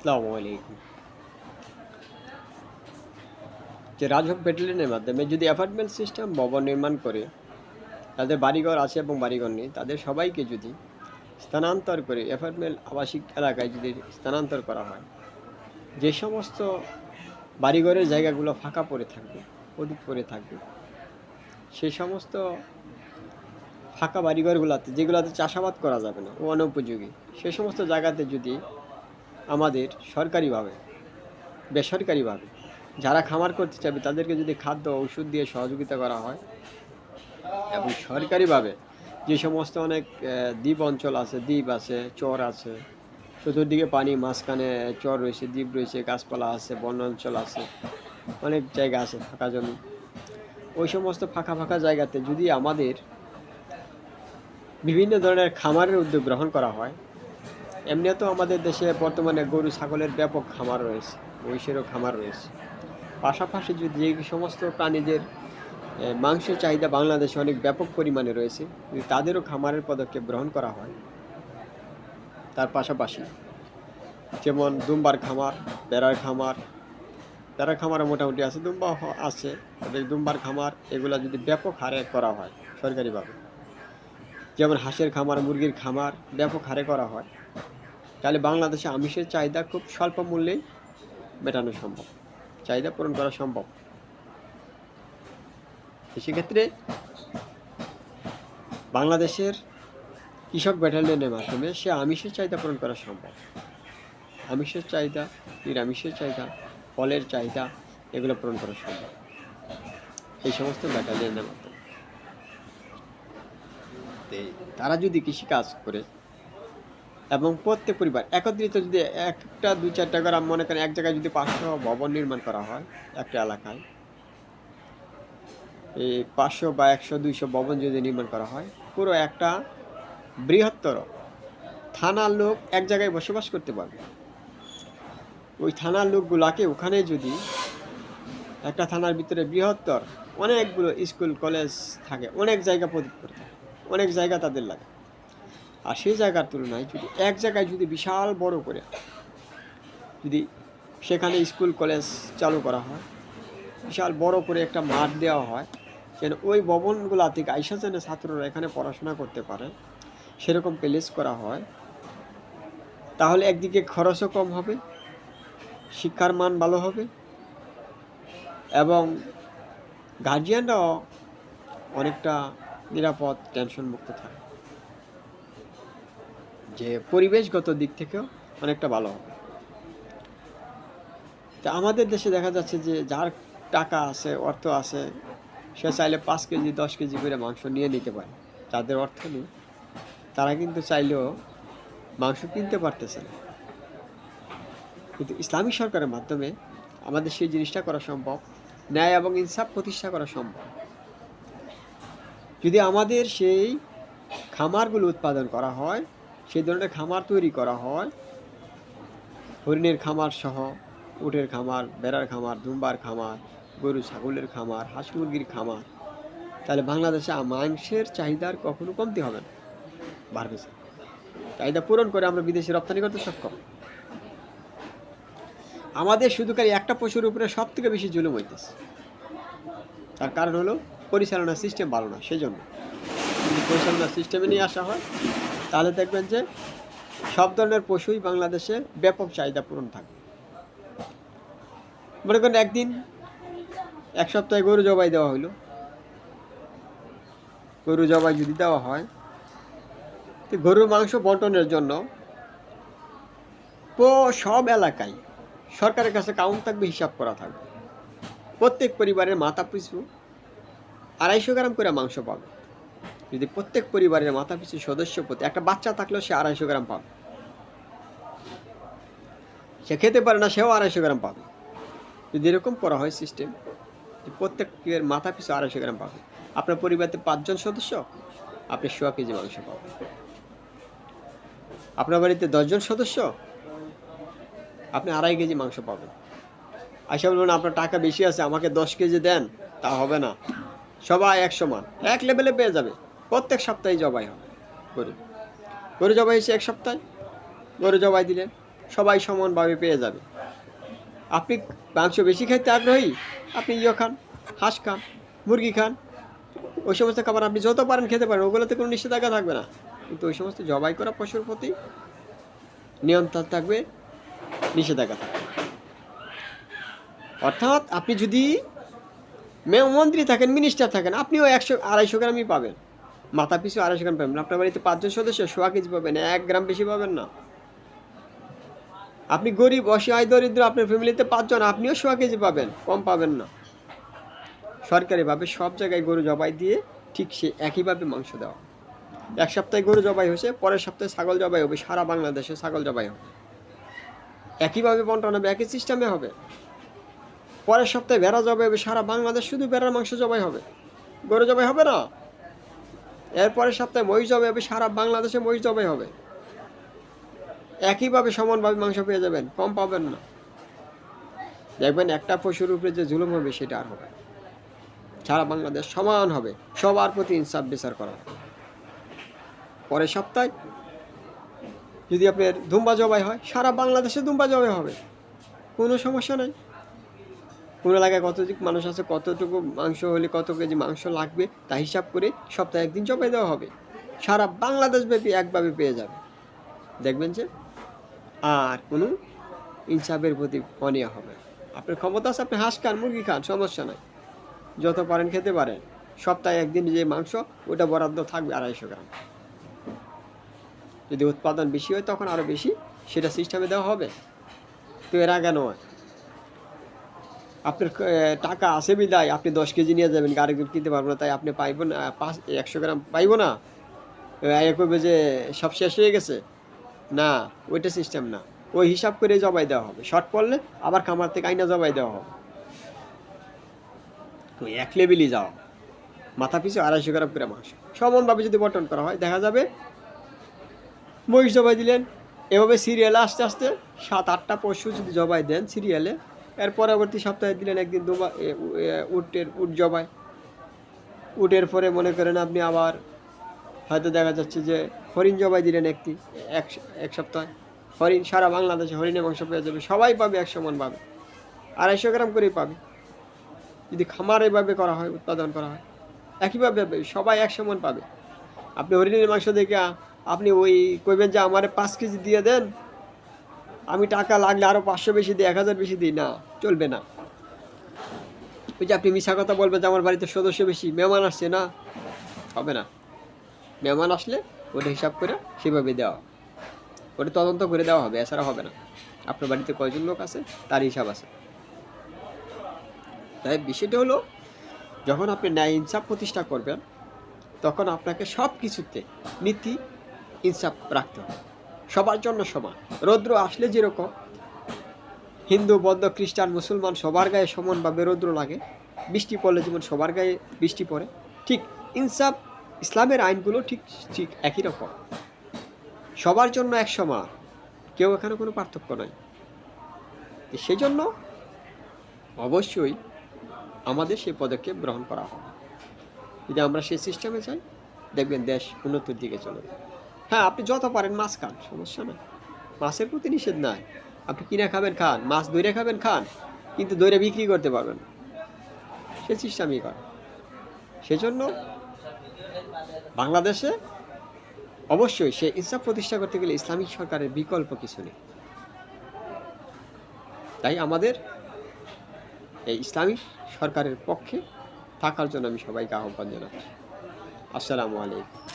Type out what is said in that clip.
আসসালামু আলাইকুম যে রাজভোগ ব্যাটালিয়নের মাধ্যমে যদি অ্যাপার্টমেন্ট সিস্টেম ভবন নির্মাণ করে তাদের বাড়িঘর আছে এবং বাড়িঘর নেই তাদের সবাইকে যদি স্থানান্তর করে অ্যাপার্টমেন্ট আবাসিক এলাকায় যদি স্থানান্তর করা হয় যে সমস্ত বাড়িঘরের জায়গাগুলো ফাঁকা পড়ে থাকবে অধিক পড়ে থাকবে সেই সমস্ত ফাঁকা বাড়িঘরগুলোতে যেগুলোতে চাষাবাদ করা যাবে না ও অনুপযোগী সে সমস্ত জায়গাতে যদি আমাদের সরকারিভাবে, বেসরকারিভাবে যারা খামার করতে চাবে তাদেরকে যদি খাদ্য ওষুধ দিয়ে সহযোগিতা করা হয় এবং সরকারিভাবে যে সমস্ত অনেক দ্বীপ অঞ্চল আছে, দ্বীপ আছে, চর আছে, চতুর্দিকে পানি, মাঝখানে চর রয়েছে, দ্বীপ রয়েছে, গাছপালা আছে বন অঞ্চল আছে, অনেক জায়গা আছে ফাঁকা জমি। ওই সমস্ত ফাঁকা ফাঁকা জায়গাতে যদি আমাদের বিভিন্ন ধরনের খামারের উদ্যোগ গ্রহণ করা হয় এমনিও তো আমাদের দেশে বর্তমানে গরু, ছাগলের ব্যাপক খামার রয়েছে, মহিষেরও খামার রয়েছে। পাশাপাশি যদি যে সমস্ত প্রাণীদের মাংসের চাহিদা বাংলাদেশে অনেক ব্যাপক পরিমাণে রয়েছে, যদি তাদেরও খামারের পদক্ষেপ গ্রহণ করা হয়, তার পাশাপাশি যেমন দুম্বার খামার, বেড়ার খামার, বেড়ার খামারও মোটামুটি আছে, দুম্বা আছে, তবে দুম্বার খামার এগুলো যদি ব্যাপক হারে করা হয় সরকারিভাবে, যেমন হাঁসের খামার, মুরগির খামার ব্যাপক হারে করা হয় তাহলে বাংলাদেশে আমিষের চাহিদা খুব স্বল্প মূল্যেই মেটানো সম্ভব। চাহিদা পূরণ করা সম্ভব। সেক্ষেত্রে বাংলাদেশের কৃষক ব্যাটালিয়নের মাধ্যমে সে আমিষের চাহিদা পূরণ করা সম্ভব। আমিষের চাহিদা, নিরামিষের চাহিদা, ফলের চাহিদা, এগুলো পূরণ করা সম্ভব। এই সমস্ত ব্যাটালিয়নের মাধ্যমে। তারা যদি কৃষিকাজ করে এবং প্রত্যেক পরিবার, একত্রিত যদি একটা, দুই, চারটা গ্রাম মনে করেন এক জায়গায় যদি পাঁচশো ভবন নির্মাণ করা হয় একটা এলাকায়, এই পাঁচশো বা একশো, দুইশো ভবন যদি নির্মাণ করা হয়, পুরো একটা বৃহত্তর থানার লোক এক জায়গায় বসবাস করতে পারবে। ওই থানার লোকগুলাকে ওখানে যদি একটা থানার ভিতরে বৃহত্তর অনেকগুলো স্কুল, কলেজ থাকে, অনেক জায়গা প্রদীপ করে থাকে, অনেক জায়গা তাদের লাগে। আর সেই জায়গার তুলনায় যদি এক জায়গায় যদি বিশাল বড় করে যদি সেখানে স্কুল, কলেজ চালু করা হয়, বিশাল বড় করে একটা মাঠ দেওয়া হয়, যেন ওই ভবনগুলা থেকে আইসা যেন ছাত্ররা এখানে পড়াশোনা করতে পারে, সেরকম প্লেস করা হয়, তাহলে একদিকে খরচও কম হবে, শিক্ষার মান ভালো হবে এবং গার্জিয়ানরাও অনেকটা নিরাপদ টেনশন মুক্ত থাকে যে পরিবেশগত দিক থেকেও অনেকটা ভালো হবে। তা আমাদের দেশে দেখা যাচ্ছে যে যার টাকা আছে, অর্থ আছে, সে চাইলে পাঁচ কেজি, দশ কেজি করে মাংস নিয়ে নিতে পারে। যাদের অর্থ নেই, তারা কিন্তু চাইলেও মাংস কিনতে পারতেছে না। কিন্তু ইসলামিক সরকারের মাধ্যমে আমাদের সেই জিনিসটা করা সম্ভব, ন্যায় এবং ইনসাফ প্রতিষ্ঠা করা সম্ভব। যদি আমাদের সেই খামারগুলো উৎপাদন করা হয় সেই ধরনের খামার তৈরি করা হয়। হরিণের খামার সহ উটের খামার, বেড়ার খামার, দুম্বার খামার, গরু, ছাগলের খামার, হাঁস মুরগির খামার। তাহলে বাংলাদেশে মাংসের চাহিদার কখনো কমতি হবে না। বাড়বে চাহিদা পূরণ করে আমরা বিদেশে রপ্তানি করতে সক্ষম। আমাদের শুধু খালি একটা পশুর উপরে সব থেকে বেশি জুলুম হইতেছে। তার কারণ হলো পরিচালনা সিস্টেম ভালো না সেই জন্য পরিচালনা সিস্টেমে নিয়ে আসা হয় তাহলে দেখবেন যে সব ধরনের পশুই বাংলাদেশে ব্যাপক চাহিদা পূরণ থাকবে মনে করেন একদিন এক সপ্তাহে গরু জবাই দেওয়া হইল। গরু জবাই যদি দেওয়া হয়, তো গরুর মাংস বন্টনের জন্য সব এলাকায় সরকারের কাছে কাউন্ট থাকবে, হিসাব করা থাকবে। প্রত্যেক পরিবারের মাথা পিছু আড়াইশো গ্রাম করে মাংস পাবে। যদি প্রত্যেক পরিবারের মাথা পিছু সদস্য প্রতি একটা বাচ্চা থাকলেও সে আড়াইশো গ্রাম পাবে। সে খেতে পারে না, সেও আড়াইশো গ্রাম পাবে। যদি এরকম করা হয় সিস্টেম প্রত্যেকের মাথা পিছু আড়াইশো গ্রাম পাবে। আপনার পরিবারে পাঁচজন সদস্য, আপনি সোয়া কেজি মাংস পাবেন। আপনার বাড়িতে দশজন সদস্য, আপনি আড়াই কেজি মাংস পাবেন। আশা বলবেন আপনার টাকা বেশি আছে, আমাকে দশ কেজি দেন, তা হবে না। সবাই এক সমান এক লেভেলে পেয়ে যাবে। প্রত্যেক সপ্তাহে জবাই হবে। গরু। গরু জবাই হয়েছে এক সপ্তাহে। গরু জবাই দিলেন সবাই সমানভাবে পেয়ে যাবে। আপনি মাংস বেশি খাইতে আগ্রহী, আপনি ইয়ে খান, হাঁস খান, মুরগি খান, ওই সমস্ত খাবার আপনি যত পারেন খেতে পারেন, ওগুলোতে কোনো নিষেধাজ্ঞা থাকবে না। কিন্তু ওই সমস্ত জবাই করা পশুর প্রতি নিয়ন্ত্রণ থাকবে, নিষেধাজ্ঞা থাকবে। অর্থাৎ আপনি যদি মন্ত্রী থাকেন মিনিস্টার থাকেন, আপনিও একশো, আড়াইশো গ্রামই পাবেন। মাথা পিছু আড়াইশো গ্রাম পাবেন। আপনার বাড়িতে পাঁচজন সদস্য, সোয়া কেজি পাবেন, এক গ্রাম বেশি পাবেন না। আপনি গরিব, অসহায়, দরিদ্র, আপনার ফ্যামিলিতে পাঁচজন, আপনিও সোয়া কেজি পাবেন, কম পাবেন না। সরকারিভাবে সব জায়গায় গরু জবাই দিয়ে ঠিক সে একইভাবে মাংস দেওয়া। এক সপ্তাহে গরু জবাই হয়েছে, পরের সপ্তাহে ছাগল জবাই হবে, সারা বাংলাদেশে ছাগল জবাই হবে। একইভাবে বন্টন হবে, একই সিস্টেমে হবে। পরের সপ্তাহে ভেড়া জবাই হবে, সারা বাংলাদেশ শুধু ভেড়ার মাংস জবাই হবে। গরু জবাই হবে না? এর পরের সপ্তাহে মহিষ জবাই হবে, সারা বাংলাদেশে মহিষ জবাই হবে। একইভাবে সমানভাবে মাংস পেয়ে যাবেন, কম পাবেন না। দেখবেন একটা পশুর উপরে যে জুলুম হবে, সেটা আর হবে সারা বাংলাদেশ সমান হবে, সবার প্রতি ইনসাফ বিচার করা হবে। পরের সপ্তাহে যদি আপনার দুম্বা জবাই হয়, সারা বাংলাদেশে দুম্বা জবাই হবে। কোনো সমস্যা নেই। কোন এলাকায় কতটুকু মানুষ আছে, কতটুকু মাংস হলে কত কেজি মাংস লাগবে, তা হিসাব করে সপ্তাহে একদিন জবাই দেওয়া হবে। সারা বাংলাদেশ ব্যাপী একভাবে পেয়ে যাবে। দেখবেন যে আর কোনো ইনসাফের প্রতি অনিয়া হবে আপনার ক্ষমতা আছে, আপনি হাঁস খান, মুরগি খান, সমস্যা নাই। যত পারেন খেতে পারেন। সপ্তাহে একদিন যে মাংস, ওটা বরাদ্দ থাকবে আড়াইশো গ্রাম। যদি উৎপাদন বেশি হয়, তখন আরও বেশি সেটা সিস্টেমে দেওয়া হবে। তো এর আগে নয়। আপনার টাকা আছে বিদায়, আপনি দশ কেজি নিয়ে যাবেন গাড়ি কিনতে পারব না, তাই আপনি পাইব না, পাঁচ, একশো গ্রাম পাইব না। এ করবে যে সব শেষ হয়ে গেছে। না, ওইটা সিস্টেম না। ওই হিসাব করে জবাই দেওয়া হবে। শর্ট পড়লে আবার খামার থেকে আইনা জবাই দেওয়া হবে। ওই এক লেভেলই যাওয়া মাথা পিছু আড়াইশো গ্রাম করে মাংস। সমানভাবে যদি বটন করা হয়, দেখা যাবে মহিষ জবাই দিলেন। এভাবে সিরিয়ালে আস্তে আস্তে সাত, আটটা পশু যদি জবাই দেন সিরিয়ালে এর পরবর্তী সপ্তাহে দিলেন একদিন দুবা, এ- এ- উটের, উট জবাই। উটের পরে মনে করেন আপনি আবার হয়তো দেখা যাচ্ছে যে হরিণ জবাই দিলেন একটি, এক এক সপ্তাহে। হরিণ, সারা বাংলাদেশে হরিণের মাংস পেয়ে যাবে, সবাই পাবে এক সমান পাবে আড়াইশো গ্রাম করেই পাবে। যদি খামার এভাবে করা হয়, উৎপাদন করা হয়, একইভাবে সবাই এক সমান পাবে। আপনি হরিণের মাংস দেখে আপনি ওই কইবেন যে আমার পাঁচ কেজি দিয়ে দেন আমি টাকা লাগলে আরও পাঁচশো বেশি দিই, এক হাজার বেশি দিই, না, চলবে না। ওই যে আপনি মিশা কথা বলবেন যে আমার বাড়িতে সদস্য বেশি, মেহমান আসছে, না, হবে না। মেহমান আসলে ওটা হিসাব করে সেভাবে দেওয়া। ওটা তদন্ত করে দেওয়া হবে, এছাড়া হবে না। আপনার বাড়িতে কয়জন লোক আছে? তার হিসাব আছে। তাই বিষয়টা হলো, যখন আপনি ন্যায় ইনসাফ প্রতিষ্ঠা করবেন, তখন আপনাকে সব কিছুতে নীতি ইনসাফ রাখতে হবে। সবার জন্য সমান। রৌদ্র আসলে যেরকম, হিন্দু, বৌদ্ধ, খ্রিস্টান, মুসলমান সবার গায়ে সমানভাবে রৌদ্র লাগে, বৃষ্টি পড়লে যেমন সবার গায়ে বৃষ্টি পড়ে, ঠিক ইনসাফ, ইসলামের আইনগুলো ঠিক ঠিক একই রকম। সবার জন্য এক সমান, কেউ এখানে কোনো পার্থক্য নাই। সেই জন্য অবশ্যই আমাদের সেই পদক্ষেপ গ্রহণ করা হবে। যদি আমরা সেই সিস্টেমে চাই দেখবেন দেশ উন্নতির দিকে চলে যাবে। হ্যাঁ আপনি যত পারেন মাছ খান, সমস্যা নেই। মাছের প্রতি নিষেধ নাই। আপনি কিনে খাবেন, খান। মাছ দইরে খাবেন, খান। কিন্তু দইরে বিক্রি করতে পারবেন না। সে আমি করে। সেজন্য বাংলাদেশে অবশ্যই সে ইসলাম প্রতিষ্ঠা করতে গেলে ইসলামিক সরকারের বিকল্প কিছু নেই। তাই আমাদের এই ইসলামিক সরকারের পক্ষে থাকার জন্য আমি সবাইকে আহ্বান জানাচ্ছি। আসসালামু আলাইকুম।